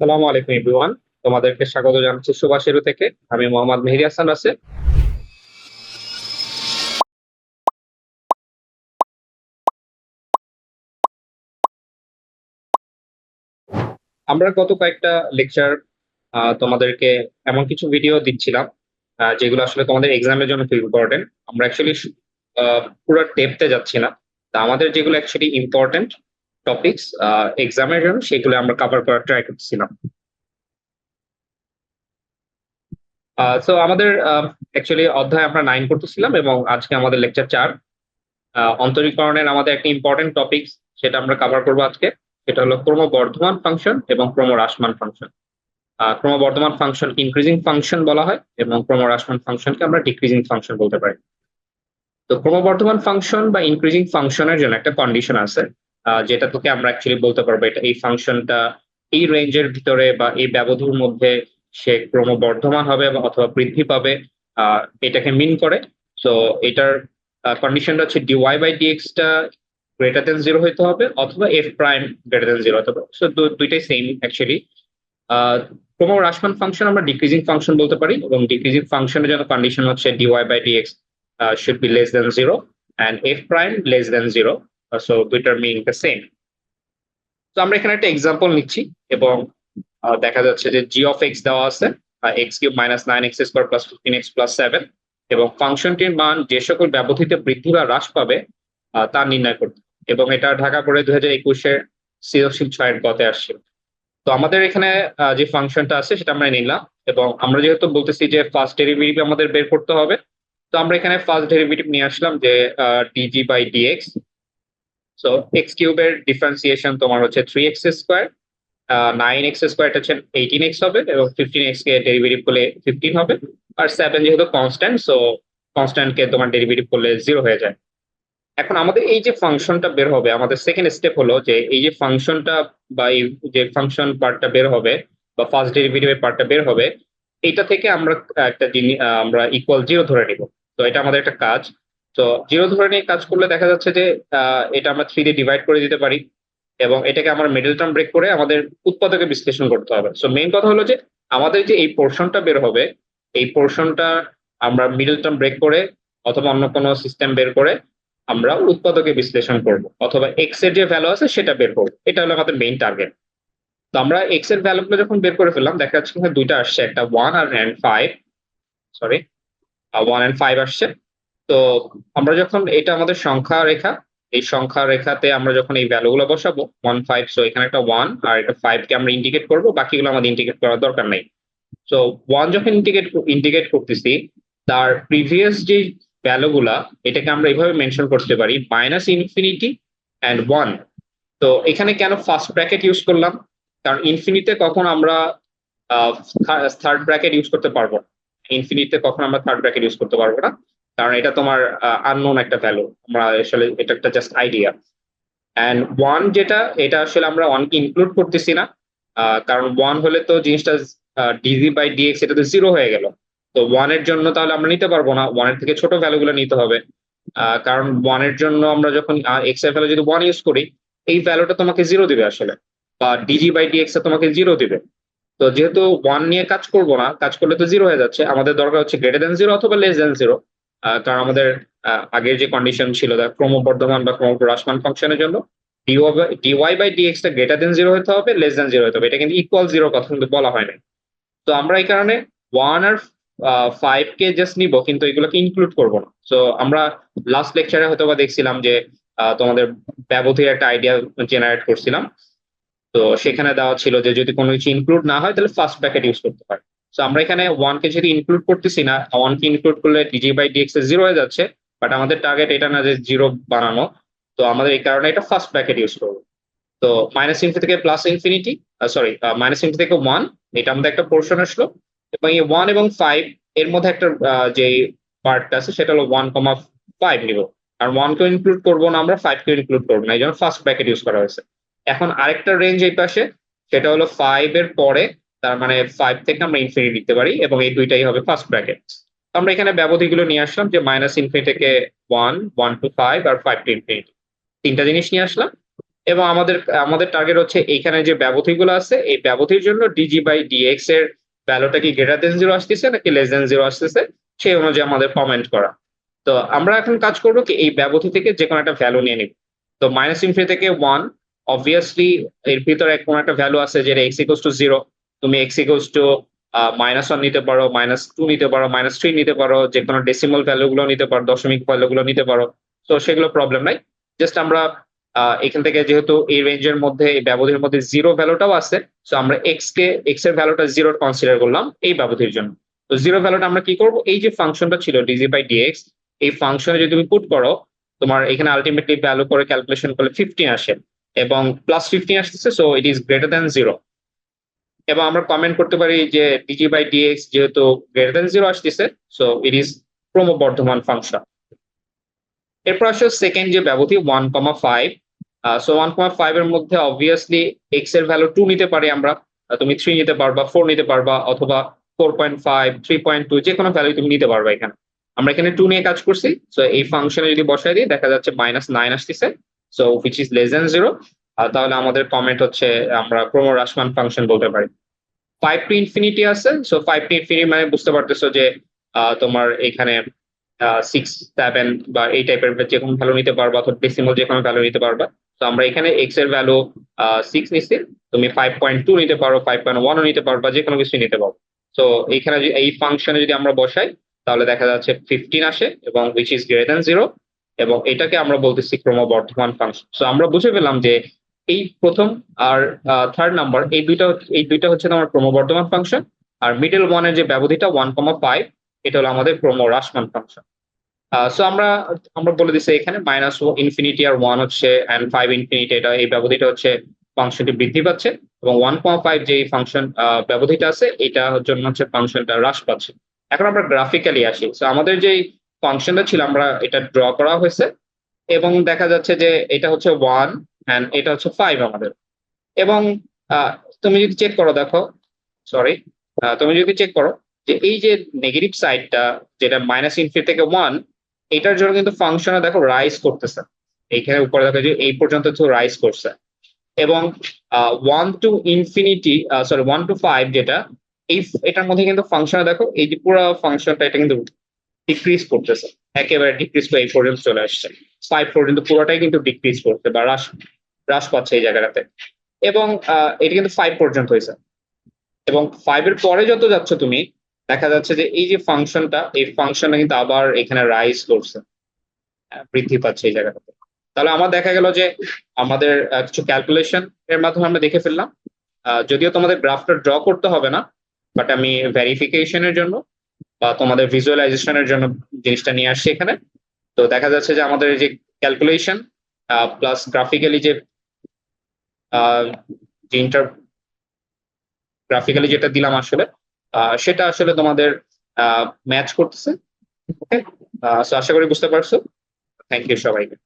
সালামু আলাইকুম এভরিওয়ান তোমাদেরকে স্বাগত জানাচ্ছি সুভাষেরু থেকে। আমি মোহাম্মদ মেহেদি হাসান রাসেল আমরা গত কয়েকটা লেকচার তোমাদেরকে এমন কিছু ভিডিও দিচ্ছিলাম যেগুলো আসলে তোমাদের এক্সামের জন্য খুব ইম্পর্টেন্ট আমরা অ্যাকচুয়ালি পুরো ডেপতে যাচ্ছি না। তা আমাদের যেগুলো অ্যাকচুয়ালি ইম্পর্টেন্ট টপিকস এক্সামের জন্য সেগুলো আমরা কভার করার ট্রাই করছিলাম তো আমাদের অ্যাকচুয়ালি অধ্যায় আমরা নাইন করতেছিলাম এবং আজকে আমাদের লেকচার চার। আহ, অন্তরীকরণের আমাদের একটা ইম্পর্টেন্ট টপিক সেটা আমরা কভার করব আজকে। সেটা হলো ক্রমবর্ধমান ফাংশন এবং ক্রমহ্রাসমান ফাংশন ক্রমবর্ধমান ফাংশন ইনক্রিজিং ফাংশন বলা হয় এবং ক্রমহ্রাসমান ফাংশনকে আমরা ডিক্রিজিং ফাংশন বলতে পারি। তো ক্রমবর্ধমান ফাংশন বা ইনক্রিজিং ফাংশনের জন্য একটা কন্ডিশন আছে। যেটা তোকে আমরা অ্যাকচুয়ালি বলতে পারব, এটা এই ফাংশনটা এই রেঞ্জের ভিতরে বা এই ব্যবধির মধ্যে সে ক্রমবর্ধমান হবে বা অথবা বৃদ্ধি পাবে এটাকে মিন করে। তো এটার কন্ডিশনটা হচ্ছে D Y by D X টা গ্রেটার দেন জিরো হতে হবে অথবা F prime greater than zero হতে হবে। সো দুইটাই সেম অ্যাকচুয়ালি ক্রম ক্রমহ্রাসমান ফাংশন আমরা ডিক্রিজিং ফাংশন বলতে পারি এবং ডিক্রিজিং ফাংশনের জন্য কন্ডিশন হচ্ছে D Y by D X should be less than zero and F prime less than zero so দুইটার মিনিং দ্য সেম তো আমরা এখানে একটা এক্সাম্পল নিচ্ছি এবং আহ, দেখা যাচ্ছে যে জি অফ এক্স দেওয়া আছে X cube minus nine X square plus fifteen X plus seven এবং ফাংশনটির মান যে সকল ব্যবহৃত বৃদ্ধি বা হ্রাস পাবে তা নির্ণয় করতে। এবং এটা ঢাকা পড়ে দুই হাজার একুশের সৃজনশীল ছয়ের গতে আসছিল তো আমাদের এখানে যে ফাংশনটা আছে সেটা আমরা নিলাম। এবং আমরা যেহেতু বলতেছি যে ফার্স্ট ডেরিভেটিভ আমাদের বের করতে হবে তো আমরা এখানে ফার্স্ট ডেরিভেটিভ নিয়ে আসলাম যে D G by D X so X কিউবের ডিফারেন্সিয়েশন তোমার হচ্ছে three X square nine X square হচ্ছে এইটিন এক্স হবে এবং ফিফটিন এক্স কে ডেরিভেটিভ করলে ফিফটিন হবে। আর সেভেন যেহেতু কনস্ট্যান্ট সো কনস্ট্যান্ট কে তোমার ডেরিভেটিভ করলে জিরো হয়ে যায়। এখন আমাদের এই যে ফাংশনটা বের হবে, আমাদের সেকেন্ড স্টেপ হলো যে এই যে ফাংশনটা বা এই যে ফাংশন পার্টটা বের হবে বা ফার্স্ট ডেরিভেটিভের পার্টটা বের হবে, এটা থেকে আমরা একটা জিনিস আমরা ইকুয়াল জিরো ধরে নিব। তো এটা আমাদের একটা কাজ। তো জিরো ধরে নিয়ে কাজ করলে দেখা যাচ্ছে যে এটা আমরা থ্রি দিয়ে ডিভাইড করে দিতে পারি এবং এটাকে আমার মিডল টার্ম ব্রেক করে আমাদের উৎপাদকে বিশ্লেষণ করতে হবে। সো মেইন কথা হলো যে, আমাদের যে এই পোর্শনটা বের হবে, এই পোর্শনটা আমরা মিডল টার্ম ব্রেক করে অথবা অন্য কোনো সিস্টেম বের করে আমরা উৎপাদকে বিশ্লেষণ করব, অথবা এক্সের যে ভ্যালু আছে সেটা বের করব। এটা হলো আমাদের মেইন টার্গেট তো আমরা এক্সের ভ্যালুগুলো যখন বের করে ফেললাম, দেখা যাচ্ছে দুইটা আসছে, একটা one R five sorry one and five আসছে। তো আমরা যখন এটা আমাদের সংখ্যা রেখা, এই সংখ্যা রেখাতে আমরা যখন এই ভ্যালুগুলো বসাবো ওয়ান ফাইভ সো এখানে একটা ওয়ান আর একটা ফাইভ কে আমরা ইন্ডিকেট করব, বাকিগুলো আমাদের ইন্ডিকেট করার দরকার নেই। সো ওয়ান যখন ইন্ডিকেট ইন্ডিকেট করতেছি, তার প্রিভিয়াস যে ভ্যালুগুলা এটাকে আমরা এইভাবে মেনশন করতে পারি মাইনাস ইনফিনিটি অ্যান্ড ওয়ান তো এখানে কেন ফার্স্ট ব্র্যাকেট ইউজ করলাম? কারণ ইনফিনিতে কখন আমরা থার্ড ব্র্যাকেট ইউজ করতে পারব না। ইনফিনিতে কখন আমরা থার্ড ব্র্যাকেট ইউজ করতে পারব না? কারণ এটা তোমার আননোন একটা ভ্যালু আমরা আসলে এটা একটা জাস্ট আইডিয়া অ্যান্ড ওয়ান যেটা, এটা আসলে আমরা ওয়ানকে ইনক্লুড করতেছি না কারণ ওয়ান হলে তো জিনিসটা ডিজি বাই ডিএক্স এটা তো জিরো হয়ে গেল। তো ওয়ানের জন্য তাহলে আমরা নিতে পারব না ওয়ানের থেকে ছোট ভ্যালুগুলো নিতে হবে। কারণ ওয়ানের জন্য আমরা যখন এক্সের ভ্যালু যদি ওয়ান ইউজ করি, এই ভ্যালুটা তোমাকে জিরো দিবে আসলে। বা D G by D X তোমাকে জিরো দিবে। তো যেহেতু ওয়ান নিয়ে কাজ করব না, কাজ করলে তো জিরো হয়ে যাচ্ছে। আমাদের দরকার হচ্ছে গ্রেটার দেন জিরো অথবা লেস দেন জিরো কারণ আমাদের আগের যে কন্ডিশন ছিল ক্রমবর্ধমান বা ক্রমহ্রাসমান ফাংশনের জন্য D Y by D X টা গ্রেটার দেন জিরো হতে হবে লেস দেন জিরো হতে হবে। এটা কিন্তু ইকুয়াল জিরো কথা কিন্তু বলা হয় না তো আমরা এই কারণে ওয়ান আর ফাইভ কে জাস্ট নিব, কিন্তু এগুলোকে ইনক্লুড করব না। তো আমরা লাস্ট লেকচারে হয়তো বা দেখছিলাম যে তোমাদের ব্যবধির একটা আইডিয়া জেনারেট করছিলাম। তো সেখানে দেওয়া ছিল যে, যদি কোনো কিছু ইনক্লুড না হয়, তাহলে ফার্স্ট ব্র্যাকেট ইউজ করতে হয়। তো আমরা এখানে ওয়ান কে যদি ইনক্লুড করতেছি না ওয়ান কে ইনক্লুড করলে D G by D X zero হয়ে যাচ্ছে বাট আমাদের টার্গেট এটা না যে জিরো বানানো। তো আমাদের এই কারণে এটা ফার্স্ট ব্র্যাকেট ইউজ করব। তো মাইনাস ইনফিনিটি থেকে plus infinity sorry minus infinity থেকে ওয়ান এটা আমাদের একটা পোর্শন আসলো। এবং এই ওয়ান এবং ফাইভ এর মধ্যে একটা যে পার্টটা আছে, সেটা হলো ওয়ান কমা ফাইভ নিব। আর ওয়ান কে ইনক্লুড করব না আমরা ফাইভ কে ইনক্লুড করব না, এই জন্য ফার্স্ট ব্র্যাকেট ইউজ করা হয়েছে। এখন আরেকটা রেঞ্জ এই পাশে, সেটা হলো ফাইভ এর পরে তার মানে ফাইভ থেকে আমরা ইনফিনিটি লিখতে পারি এবং এই দুইটাই হবে ফার্স্ট ব্র্যাকেট আমরা এখানে ব্যবধিগুলো নিয়ে আসলাম যে মাইনাস ইনফিনিটি থেকে ওয়ান ওয়ান টু ফাইভ আর ফাইভ টু ইনফিনিটি তিনটা জিনিস নিয়ে আসলাম। এবং আমাদের আমাদের টার্গেট হচ্ছে এইখানে যে ব্যবধিগুলো আছে, এই ব্যবধির জন্য ডিজি বাই ডিএক্স এর ভ্যালুটা কি গ্রেটার দেন জিরো আসতেছে নাকি লেস দেন জিরো আসতেছে, সেই অনুযায়ী আমাদের কমেন্ট করা। তো আমরা এখন কাজ করব কি এই ব্যবধি থেকে যে কোনো একটা ভ্যালু নিয়ে নিব। তো মাইনাস ইনফিনিটি থেকে ওয়ান অবভিয়াসলি এর ভিতরে কোনো একটা ভ্যালু আছে যেটা এক্স ইকোস টু জিরো তুমি X equals to minus one নিতে পারো মাইনাস টু নিতে পারো মাইনাস থ্রি নিতে পারো যে কোনো ডেসিমাল ভ্যালু গুলো নিতে পারো দশমিক ভ্যালু গুলো নিতে পারো। তো সেগুলো প্রবলেম নাই। জাস্ট আমরা আহ, এখান থেকে যেহেতু এই রেঞ্জের মধ্যে এই ব্যবধির মধ্যে জিরো ভ্যালুটাও আছে তো আমরা এক্স কে এক্সের ভ্যালুটা জিরো কনসিডার করলাম এই ব্যবধির জন্য। তো জিরো ভ্যালুটা আমরা কি করব? এই যে ফাংশনটা ছিল ডিজি বাই ডিএক্স এই ফাংশনে যদি তুমি পুট করো তোমার এখানে আলটিমেটলি ভ্যালু করে ক্যালকুলেশন করলে ফিফটিন আসে এবং প্লাস ফিফটিন আসতেছে so it is greater than zero এবং আমরা কমেন্ট করতে পারি যে D G by D X যেহেতু গ্রেটার দ্যান জিরো আসতেছে সো ইট ইজ ক্রমবর্ধমান ফাংশন এরপর আসে সেকেন্ড যে ব্যবধি one comma five so one comma five এর মধ্যে অবভিয়াসলি এক্সের ভ্যালু টু নিতে পারি আমরা। তুমি থ্রি নিতে পারবা ফোর নিতে পারবা, অথবা four point five three point two যে কোনো ভ্যালু তুমি নিতে পারবা এখানে। আমরা এখানে টু নিয়ে কাজ করছি সো এই ফাংশনে যদি বসাই দিই, দেখা যাচ্ছে মাইনাস নাইন আসতেছে so which is less than zero তাহলে আমাদের কমেন্ট হচ্ছে, আমরা ক্রমহ্রাসমান ফাংশন বলতে পারি। ফাইভ টু ইনফিনিটি আছে সো ফাইভ টু ইনফিনিটি মানে বুঝতে পারতেছো যে তোমার এখানে সিক্স সেভেন বা এই টাইপের যে কোনো ভ্যালু নিতে পারবা, অথবা ডেসিমাল যে কোনো ভ্যালু নিতে পারবা। তো আমরা এখানে এক্সের ভ্যালু সিক্স নিচ্ছি তুমি ফাইভ পয়েন্ট টু নিতে পারো ফাইভ পয়েন্ট ওয়ানও নিতে পারবা, যে কোনো কিছু নিতে পারো। তো এইখানে যদি- এই ফাংশনে যদি আমরা বসাই, তাহলে দেখা যাচ্ছে ফিফটিন আসে, এবং which is greater than zero এবং এটাকে আমরা বলতেছি ক্রমবর্ধমান ফাংশন সো আমরা বুঝে পেলাম যে এই প্রথম আর থার্ড নাম্বার এই দুইটা এই দুইটা হচ্ছে তোমার ক্রমবর্ধমান ফাংশন আর মিডল ওয়ানের যে ব্যবধিটা ওয়ান কমা ফাইভ এটা হলো আমাদের ক্রমহ্রাসমান ফাংশন সো আমরা আমরা বলে দিচ্ছি এখানে মাইনাস ইনফিনিটি আর ওয়ান হচ্ছে অ্যান্ড ফাইভ ইনফিনিটি এটা, এই ব্যবধিটা হচ্ছে ফাংশনটি বৃদ্ধি পাচ্ছে, এবং ওয়ান কমা ফাইভ যে ফাংশন ব্যবধিটা আছে এটার জন্য হচ্ছে ফাংশনটা হ্রাস পাচ্ছে। এখন আমরা গ্রাফিক্যালি আসি সো আমাদের যে ফাংশনটা ছিল, আমরা এটা ড্র করা হয়েছে, এবং দেখা যাচ্ছে যে এটা হচ্ছে ওয়ান অ্যান্ড এটা হচ্ছে ফাইভ আমাদের। এবং তুমি যদি চেক করো দেখো সরি তুমি যদি চেক করো যে এই যে নেগেটিভ সাইডটা যেটা মাইনাস ইনফিনিটি থেকে ওয়ান এটার জন্য কিন্তু ফাংশনে দেখো রাইজ করতেছে। এইখানে উপরে দেখো যে এই পর্যন্ত রাইজ করছে। এবং one to infinity sorry one to five যেটা, এই, এটার মধ্যে কিন্তু ফাংশনে দেখো, এই যে পুরো ফাংশনটা এটা কিন্তু ডিক্রিজ করতেছে। একেবারে ডিক্রিজ করে এই পর্যন্ত চলে আসছে। ফাইভ পর্যন্ত পুরোটাই কিন্তু ডিক্রিজ করছে বা হ্রাস হ্রাস পাচ্ছে এই জায়গাটাতে। এবং এটা কিন্তু ফাইভ পর্যন্ত হয়েছে। এবং ফাইভ এর পরে যত যাচ্ছ তুমি, দেখা যাচ্ছে যে এই যে ফাংশনটা এই ফাংশনটা কিন্তু আবার এখানে রাইজ করছে। বৃদ্ধি পাচ্ছে এই জায়গাটাতে। তাহলে আমার দেখা গেল যে আমাদের কিছু ক্যালকুলেশন এর মাধ্যমে আমরা দেখে ফেললাম। যদিও তোমাদের গ্রাফটা ড্র করতে হবে না বাট আমি ভেরিফিকেশনের জন্য বা তোমাদের ভিজুয়ালাইজেশনের জন্য জিনিসটা নিয়ে আসছি এখানে। তো দেখা যাচ্ছে যে আমাদের যে ক্যালকুলেশন প্লাস গ্রাফিক্যালি যে ইন্টার গ্রাফিক্যালি যেটা দিলাম আসলে সেটা আসলে তোমাদের ম্যাচ করতেছে। ওকে আশা করি বুঝতে পারছ। থ্যাংক ইউ সবাইকে।